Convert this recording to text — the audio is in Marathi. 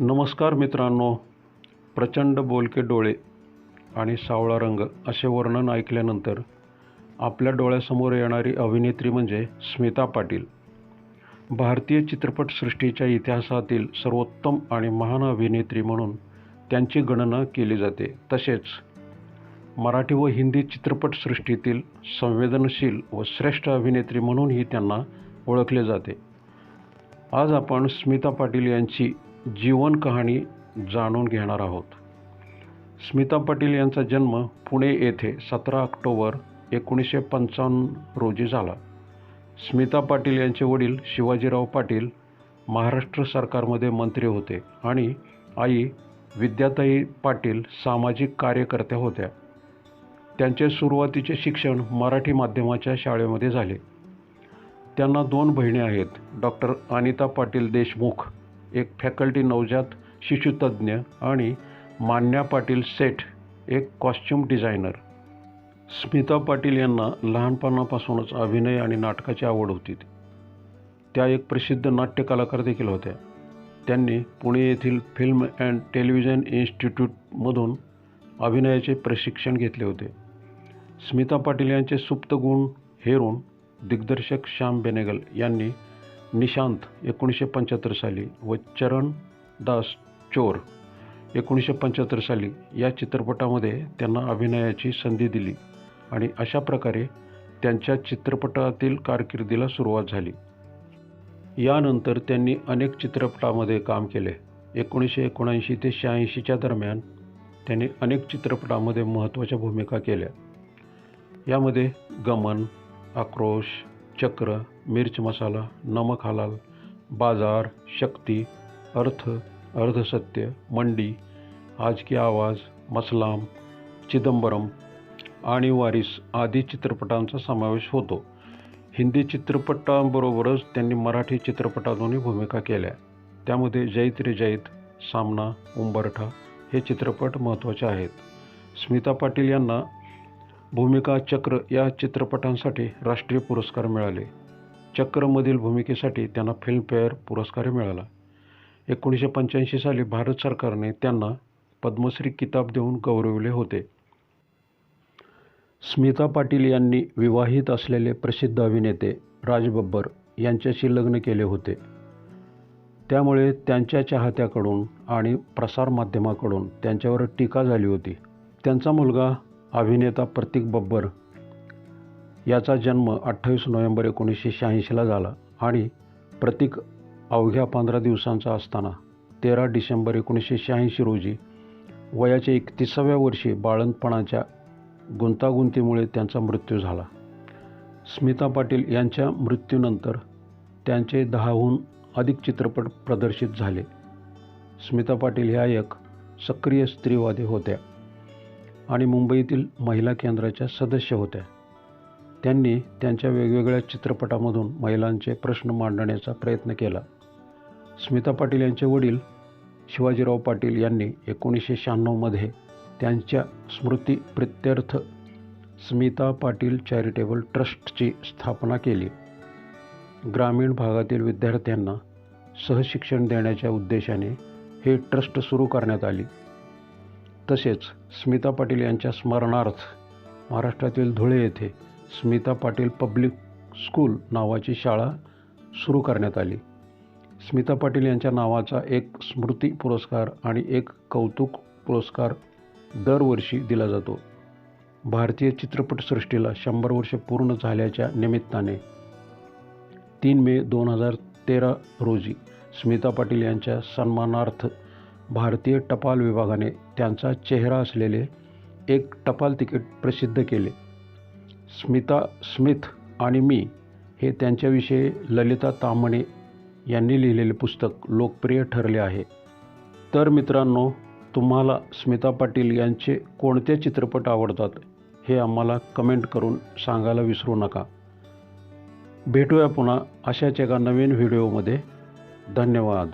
नमस्कार मित्रांनो प्रचंड बोलके डोळे आणि सावळा रंग असे वर्णन ऐकल्यानंतर आपल्या डोळ्यासमोर येणारी अभिनेत्री म्हणजे स्मिता पाटील. भारतीय चित्रपटसृष्टीच्या इतिहासातील सर्वोत्तम आणि महान अभिनेत्री म्हणून त्यांची गणना केली जाते. तसेच मराठी व हिंदी चित्रपटसृष्टीतील संवेदनशील व श्रेष्ठ अभिनेत्री म्हणूनही त्यांना ओळखले जाते. आज आपण स्मिता पाटील यांची जीवन कहाणी जाणून घेणार आहोत. स्मिता पाटील यांचा जन्म पुणे येथे सतरा ऑक्टोबर एकोणीसशे पंचावन्न रोजी झाला. स्मिता पाटील यांचे वडील शिवाजीराव पाटील महाराष्ट्र सरकारमध्ये मंत्री होते आणि आई विद्याताई पाटील सामाजिक कार्यकर्त्या होत्या. त्यांचे सुरुवातीचे शिक्षण मराठी माध्यमाच्या शाळेमध्ये झाले. त्यांना दोन बहिणी आहेत डॉक्टर अनिता पाटील देशमुख एक फॅकल्टी नवजात शिशुतज्ञ आणि मान्या पाटील सेठ एक कॉस्च्युम डिझायनर. स्मिता पाटील यांना लहानपणापासूनच अभिनय आणि नाटकाची आवड होती. त्या एक प्रसिद्ध नाट्यकलाकार देखील होत्या. त्यांनी पुणे येथील फिल्म अँड टेलिव्हिजन इन्स्टिट्यूटमधून अभिनयाचे प्रशिक्षण घेतले होते. स्मिता पाटील यांचे सुप्त गुण हेरून दिग्दर्शक श्याम बेनेगल यांनी निशांत एकोणीसशे पंच्याहत्तर साली व चरण दास चोर एकोणीसशे पंच्याहत्तर साली या चित्रपटामध्ये त्यांना अभिनयाची संधी दिली आणि अशा प्रकारे त्यांच्या चित्रपटातील कारकिर्दीला सुरुवात झाली. यानंतर त्यांनी अनेक चित्रपटामध्ये काम केले. एकोणीसशे एकोणऐंशी ते शहाऐंशीच्या दरम्यान त्यांनी अनेक चित्रपटामध्ये महत्त्वाच्या भूमिका केल्या. यामध्ये गमन आक्रोश चक्र मिर्च मसाला नमक हलाल बाजार शक्ती अर्थ अर्धसत्य मंडी आज की आवाज मसलाम चिदंबरम आणि वारिस आदी चित्रपटांचा समावेश होतो. हिंदी चित्रपटांबरोबरच त्यांनी मराठी चित्रपटातूनही भूमिका केल्या. त्यामध्ये जैत रे जैत सामना उंबरठा हे चित्रपट महत्त्वाचे आहेत. स्मिता पाटील यांना भूमिका चक्र या चित्रपटांसाठी राष्ट्रीय पुरस्कार मिळाले. चक्रमधील भूमिकेसाठी त्यांना फिल्मफेअर पुरस्कार मिळाला. एकोणीसशे पंच्याऐंशी साली भारत सरकारने त्यांना पद्मश्री किताब देऊन गौरविले होते. स्मिता पाटील यांनी विवाहित असलेले प्रसिद्ध अभिनेते राज बब्बर यांच्याशी लग्न केले होते. त्यामुळे त्यांच्या चाहत्याकडून आणि प्रसारमाध्यमाकडून त्यांच्यावर टीका झाली होती. त्यांचा मुलगा अभिनेता प्रतीक बब्बर याचा जन्म अठ्ठावीस नोव्हेंबर एकोणीसशे शहाऐंशीला झाला आणि प्रतीक अवघ्या पंधरा दिवसांचा असताना तेरा डिसेंबर एकोणीसशे शहाऐंशी रोजी वयाच्या एकतीसाव्या वर्षी बाळंतपणाच्या गुंतागुंतीमुळे त्यांचा मृत्यू झाला. स्मिता पाटील यांच्या मृत्यूनंतर त्यांचे दहाहून अधिक चित्रपट प्रदर्शित झाले. स्मिता पाटील ह्या एक सक्रिय स्त्रीवादी होत्या. आणि मुंबईतील महिला केंद्राच्या सदस्य होत्या. त्यांनी त्यांच्या वेगवेगळ्या चित्रपटामधून महिलांचे प्रश्न मांडण्याचा प्रयत्न केला. स्मिता पाटील यांचे वडील शिवाजीराव पाटील यांनी एकोणीसशे शहाण्णवमध्ये त्यांच्या स्मृती प्रित्यर्थ स्मिता पाटील चॅरिटेबल ट्रस्टची स्थापना केली. ग्रामीण भागातील विद्यार्थ्यांना सहशिक्षण देण्याच्या उद्देशाने हे ट्रस्ट सुरू करण्यात आली. तसेच स्मिता पाटील यांच्या स्मरणार्थ महाराष्ट्रातील धुळे येथे स्मिता पाटील पब्लिक स्कूल नावाची शाळा सुरू करण्यात आली. स्मिता पाटील यांच्या नावाचा एक स्मृती पुरस्कार आणि एक कौतुक पुरस्कार दरवर्षी दिला जातो. भारतीय चित्रपटसृष्टीला शंभर वर्ष पूर्ण झाल्याच्या निमित्ताने तीन मे दोन हजार तेरा रोजी स्मिता पाटील यांच्या सन्मानार्थ भारतीय टपाल विभागाने त्यांचा चेहरा असलेले एक टपाल तिकीट प्रसिद्ध केले. स्मिता स्मिथ आणि मी हे त्यांच्याविषयी ललिता तांबणे यांनी लिहिलेले पुस्तक लोकप्रिय ठरले आहे. तर मित्रांनो तुम्हाला स्मिता पाटील यांचे कोणते चित्रपट आवडतात हे आम्हाला कमेंट करून सांगायला विसरू नका. भेटूया पुन्हा अशाच एका नवीन व्हिडिओमध्ये. धन्यवाद.